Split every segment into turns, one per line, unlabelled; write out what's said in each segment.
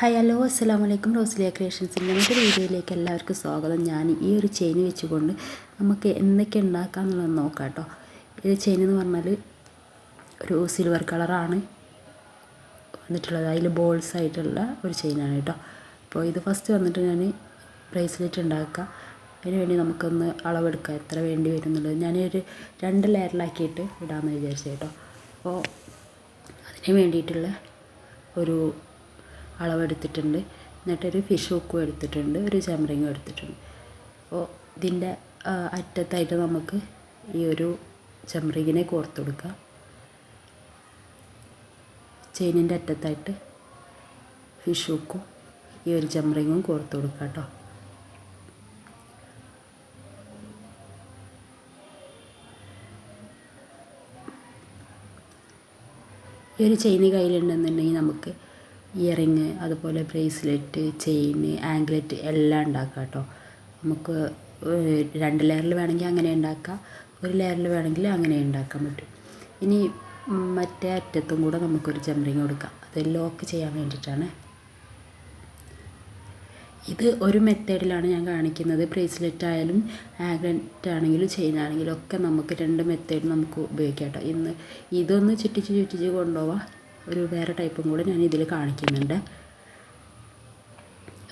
Hi hello അസ്സാം വലൈക്കും റോസ്ലിയ ക്രിയേഷൻസിന്റെ നമ്മുടെ വീഡിയോയിലേക്ക് എല്ലാവർക്കും സ്വാഗതം. ഞാൻ ഈ ഒരു ചെയിൻ വെച്ചുകൊണ്ട് നമുക്ക് എന്തൊക്കെ ഉണ്ടാക്കാം എന്നുള്ളത് നോക്കാം കേട്ടോ. ഇത് ചെയിൻ എന്ന് പറഞ്ഞാൽ ഒരു സിൽവർ കളറാണ് വന്നിട്ടുള്ളത്. അതിൽ ബോൾസ് ആയിട്ടുള്ള ഒരു ചെയിനാണ് കേട്ടോ. അപ്പോൾ ഇത് ഫസ്റ്റ് വന്നിട്ട് ഞാൻ ബ്രേസ്ലെറ്റ് ഉണ്ടാക്കുക. അതിന് വേണ്ടി നമുക്കൊന്ന് അളവെടുക്കാം. എത്ര വേണ്ടി വരും എന്നുള്ളത്. ഞാനൊരു രണ്ട് ലെയറിലാക്കിയിട്ട് ഇടാമെന്ന് വിചാരിച്ചു കേട്ടോ. അപ്പോൾ അതിന് വേണ്ടിയിട്ടുള്ള ഒരു അളവെടുത്തിട്ടുണ്ട്. എന്നിട്ടൊരു ഫിഷ് ഹുക്കും എടുത്തിട്ടുണ്ട് ഒരു ചമരങ്ങും എടുത്തിട്ടുണ്ട്. അപ്പോൾ ഇതിന്റെ അറ്റത്തായിട്ട് നമുക്ക് ഈ ഒരു ചമറിങ്ങിനെ കോർത്ത് കൊടുക്കാം ചെയിനിന്റെ അറ്റത്തായിട്ട് ഫിഷ് ഹുക്കും ഈ ഒരു ചമറിങ്ങും കോർത്ത് കൊടുക്കാം കേട്ടോ. ഈ ഒരു ചെയിന് കയ്യിലുണ്ടെന്നുണ്ടെങ്കിൽ നമുക്ക് ഇയറിങ് അതുപോലെ ബ്രേസ്ലെറ്റ് ചെയിൻ ആംഗ്ലെറ്റ് എല്ലാം ഉണ്ടാക്കാം കേട്ടോ. നമുക്ക് രണ്ട് ലെയറിൽ വേണമെങ്കിൽ അങ്ങനെ ഉണ്ടാക്കാം. ഒരു ലെയറിൽ വേണമെങ്കിൽ അങ്ങനെ ഉണ്ടാക്കാൻ പറ്റും. ഇനി മറ്റേ അറ്റത്തും കൂടെ നമുക്കൊരു ചെമ്പറിങ് കൊടുക്കാം. അത് ലോക്ക് ചെയ്യാൻ വേണ്ടിയിട്ടാണ്. ഇത് ഒരു മെത്തേഡിലാണ് ഞാൻ കാണിക്കുന്നത്. ബ്രേസ്ലെറ്റ് ആയാലും ആഗ്രറ്റ് ആണെങ്കിലും ചെയിൻ ആണെങ്കിലും ഒക്കെ നമുക്ക് രണ്ട് മെത്തേഡ് നമുക്ക് ഉപയോഗിക്കാം കേട്ടോ. ഇന്ന് ഇതൊന്ന് ചുറ്റിച്ച് ചുറ്റിച്ച് കൊണ്ടുപോവാം. ഒരു വേറെ ടൈപ്പും കൂടെ ഞാൻ ഇതിൽ കാണിക്കുന്നുണ്ട്.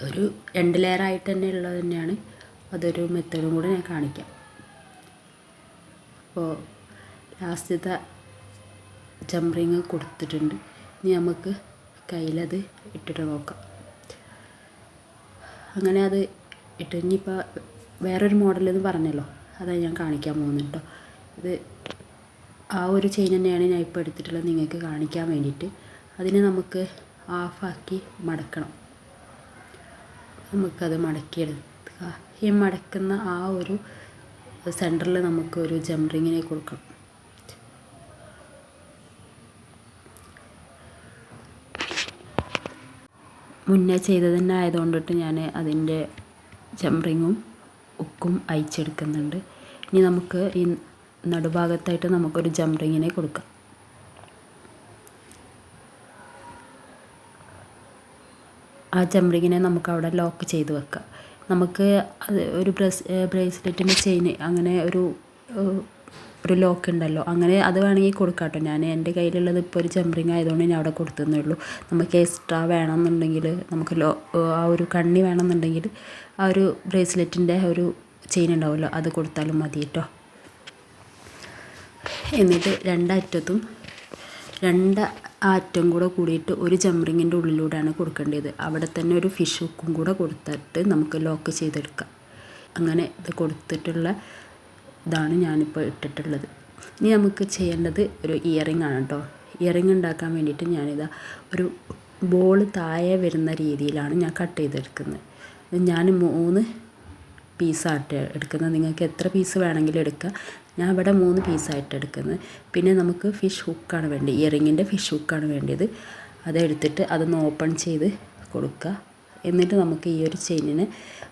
ഒരു രണ്ട് ലെയറായിട്ട് തന്നെ ഉള്ളത് തന്നെയാണ്. അതൊരു മെത്തേഡും കൂടെ ഞാൻ കാണിക്കാം. അപ്പോൾ ലാസ്റ്റത്തെ ജംറിങ് കൊടുത്തിട്ടുണ്ട്. ഇനി നമുക്ക് കയ്യിലത് ഇട്ടിട്ട് നോക്കാം. അങ്ങനെ അത് ഇട്ട് ഇനിയിപ്പോൾ വേറൊരു മോഡലെന്ന് പറഞ്ഞല്ലോ. അതാണ് ഞാൻ കാണിക്കാൻ പോകുന്നത് കേട്ടോ ഇത് ആ ഒരു ചെയിൻ തന്നെയാണ് ഞാൻ ഇപ്പോൾ എടുത്തിട്ടുള്ളത് നിങ്ങൾക്ക് കാണിക്കാൻ വേണ്ടിയിട്ട്. അതിനെ നമുക്ക് ഹാഫാക്കി മടക്കണം. നമുക്കത് മടക്കിയെടുക്കുക ഈ മടക്കുന്ന ആ ഒരു സെന്ററിൽ നമുക്ക് ഒരു ജംറിങ്ങിനെ കൊടുക്കണം. മുന്നേ ചെയ്തത് തന്നെ ആയതുകൊണ്ടിട്ട് ഞാൻ അതിന്റെ ജംറിങ്ങും ഉക്കും അയച്ചെടുക്കുന്നുണ്ട്. ഇനി നമുക്ക് ഈ നടുഭാഗത്തായിട്ട് നമുക്കൊരു ജംറിങ്ങിനെ കൊടുക്കാം. ആ ജംറിങ്ങിനെ നമുക്ക് അവിടെ ലോക്ക് ചെയ്ത് വെക്കാം. നമുക്ക് ഒരു ബ്രസ് ബ്രേസ്ലെറ്റിന്റെ ചെയിൻ അങ്ങനെ ഒരു ഒരു ലോക്ക് ഉണ്ടല്ലോ. അങ്ങനെ അത് വേണമെങ്കിൽ കൊടുക്കാം കേട്ടോ ഞാൻ എന്റെ കയ്യിലുള്ളത് ഇപ്പോൾ ഒരു ജംറിങ് ആയതുകൊണ്ട് ഞാൻ അവിടെ കൊടുത്തതേ ഉള്ളൂ. നമുക്ക് എക്സ്ട്രാ വേണമെന്നുണ്ടെങ്കിൽ നമുക്ക് ലോ ആ ഒരു കണ്ണി വേണമെന്നുണ്ടെങ്കിൽ ആ ഒരു ബ്രേസ്ലെറ്റിന്റെ ഒരു ചെയിൻ ഉണ്ടാവുമല്ലോ അത് കൊടുത്താലും മതി കേട്ടോ എന്നിട്ട് രണ്ടറ്റത്തും രണ്ട് അറ്റം കൂടെ കൂടിയിട്ട് ഒരു ജംറിങ്ങിന്റെ ഉള്ളിലൂടെയാണ് കൊടുക്കേണ്ടത്. അവിടെ തന്നെ ഒരു ഫിഷ് ഹുക്കും കൂടെ കൊടുത്തിട്ട് നമുക്ക് ലോക്ക് ചെയ്തെടുക്കാം. അങ്ങനെ ഇത് കൊടുത്തിട്ടുള്ള ഇതാണ് ഞാനിപ്പോൾ ഇട്ടിട്ടുള്ളത്. ഇനി നമുക്ക് ചെയ്യേണ്ടത് ഒരു ഇയറിംഗ് ആണ് കേട്ടോ. ഇയറിംഗ് ഉണ്ടാക്കാൻ വേണ്ടിയിട്ട് ഞാനിതാ ഒരു ബോൾ താഴെ വരുന്ന രീതിയിലാണ് ഞാൻ കട്ട് ചെയ്തെടുക്കുന്നത്. ഞാൻ മൂന്ന് പീസായിട്ട് എടുക്കുന്നത്. നിങ്ങൾക്ക് എത്ര പീസ് വേണമെങ്കിലും എടുക്കാം. ഞാൻ ഇവിടെ മൂന്ന് പീസായിട്ട് എടുക്കുന്നത്. പിന്നെ നമുക്ക് ഫിഷ് ഹുക്കാണ് വേണ്ടത്. ഇയറിങ്ങിന്റെ ഫിഷ് ഹുക്കാണ് വേണ്ടത്. അതെടുത്തിട്ട് അതൊന്ന് ഓപ്പൺ ചെയ്ത് കൊടുക്കുക. എന്നിട്ട് നമുക്ക് ഈ ഒരു ചെയിനിനെ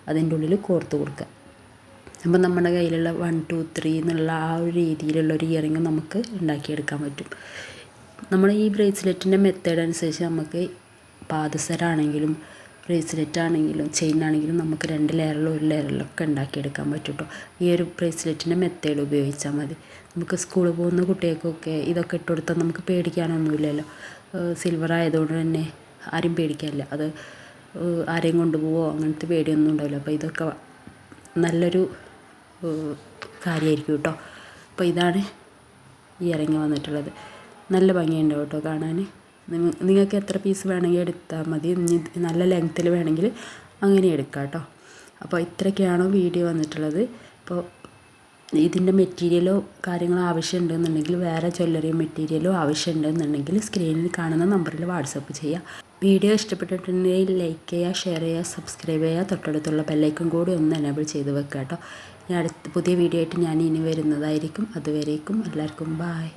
അതിന്റെ ഉള്ളിൽ കോർത്ത് കൊടുക്കുക. അപ്പം നമ്മുടെ കയ്യിലുള്ള വൺ ടു ത്രീ എന്നുള്ള ആ ഒരു രീതിയിലുള്ള ഒരു ഇയറിങ് നമുക്ക് ഉണ്ടാക്കിയെടുക്കാൻ പറ്റും. നമ്മൾ ഈ ബ്രേസ്ലെറ്റിന്റെ മെത്തേഡ് അനുസരിച്ച് നമുക്ക് പാദസരാണെങ്കിലും ബ്രേസ്ലെറ്റ് ആണെങ്കിലും ചെയിൻ ആണെങ്കിലും നമുക്ക് രണ്ട് ലെയറിലും ഒരു ലെയറിലും ഒക്കെ ഉണ്ടാക്കിയെടുക്കാൻ പറ്റും കേട്ടോ ഈ ഒരു ബ്രേസ്ലെറ്റിന്റെ മെത്തേഡ് ഉപയോഗിച്ചാൽ മതി. നമുക്ക് സ്കൂളിൽ പോകുന്ന കുട്ടികൾക്കൊക്കെ ഇതൊക്കെ ഇട്ട് കൊടുത്താൽ നമുക്ക് പേടിക്കാനൊന്നുമില്ലല്ലോ. സിൽവർ ആയതുകൊണ്ട് തന്നെ ആരും പേടിക്കാനില്ല. അത് ആരെയും കൊണ്ടുപോവോ അങ്ങനത്തെ പേടിയൊന്നും ഉണ്ടാവില്ല. അപ്പോൾ ഇതൊക്കെ നല്ലൊരു കാര്യമായിരിക്കും കേട്ടോ. അപ്പോൾ ഇതാണ് ഈ ഇറങ്ങി വന്നിട്ടുള്ളത്. നല്ല ഭംഗിയുണ്ടാവും കേട്ടോ കാണാൻ. നിങ്ങൾക്ക് എത്ര പീസ് വേണമെങ്കിൽ എടുത്താൽ മതി. നല്ല ലെങ്ത്തിൽ വേണമെങ്കിൽ അങ്ങനെ എടുക്കാം കേട്ടോ അപ്പോൾ ഇത്രയൊക്കെയാണോ വീഡിയോ വന്നിട്ടുള്ളത്. അപ്പോൾ ഇതിന്റെ മെറ്റീരിയലോ കാര്യങ്ങളോ ആവശ്യമുണ്ടെന്നുണ്ടെങ്കിൽ വേറെ ജ്വല്ലറി മെറ്റീരിയലോ ആവശ്യമുണ്ടെന്നുണ്ടെങ്കിൽ സ്ക്രീനിൽ കാണുന്ന നമ്പറിൽ വാട്സപ്പ് ചെയ്യുക വീഡിയോ ഇഷ്ടപ്പെട്ടിട്ടുണ്ടെങ്കിൽ ലൈക്ക് ചെയ്യുക ഷെയർ ചെയ്യുക സബ്സ്ക്രൈബ് ചെയ്യുക തൊട്ടടുത്തുള്ള ബെല്ലൈക്കും കൂടി ഒന്ന് എനേബിൾ ചെയ്ത് വെക്കുക കേട്ടോ ഞാൻ അടുത്ത പുതിയ വീഡിയോ ആയിട്ട് ഞാൻ ഇനി വരുന്നതായിരിക്കും. അതുവരേക്കും എല്ലാവർക്കും ബായ്